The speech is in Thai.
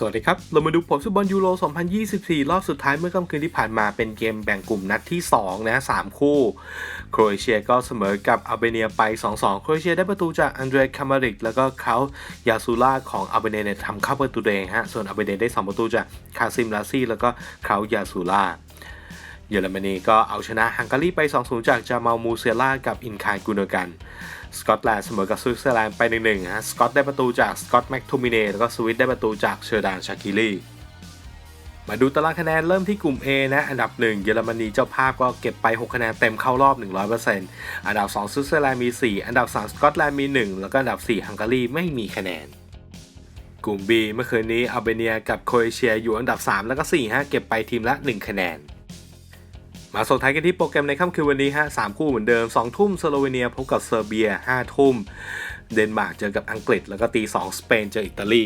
สวัสดีครับ เรามาดูผลฟุตบอลยูโร 2024 รอบสุดท้ายเมื่อค่ำคืนที่ผ่านมาเป็นเกมแบ่งกลุ่มนัดที่ 2 นะ 3 คู่ โครเอเชียก็เสมอกับอัลเบเนียไป 2-2 โครเอเชียได้ประตูจากอันเดรคามาริก แล้วก็เขายาซูล่าของอัลเบเนียทำเข้าประตูเองฮะ ส่วนอัลเบเนียได้ 2 ประตูจากคาซิมลาซี่แล้วก็เขายาซูล่า เยอรมนีก็เอาชนะฮังการีไป 2-0 จากจามาลมูเซล่ากับอินคายกุนกัน สกอตแลนด์เสมอกับสวิตเซอร์แลนด์ไป 1-1 ฮะ สกอตได้ประตูจากสกอตแม็กทูมิเนแล้วก็สวิตได้ประตูจากเชอร์ดานชากิลีมาดูตารางคะแนนเริ่มที่กลุ่ม A นะ อันดับ 1 เยอรมนีเจ้าภาพก็เก็บไป 6 คะแนนเต็มเข้ารอบ 100%อันดับ 2สวิตเซอร์แลนด์มี 4 อันดับ 3 สกอตแลนด์มี 1 แล้วก็อันดับ 4 ฮังการีไม่มีคะแนน กลุ่ม B เมื่อคืนนี้อัลเบเนียกับโครเอเชียอยู่อันดับ 3 แล้วก็4ฮะเก็บไปทีมละ 1 คะแนน มาส่งท้ายกันที่โปรแกรมในค่ำคืนวันนี้ฮะสามคู่เหมือนเดิม2ทุ่มสโลเวเนียพบกับเซอร์เบีย5ทุ่ม เดนมาร์กเจอกับอังกฤษ แล้วก็ตี2สเปนเจออิตาลี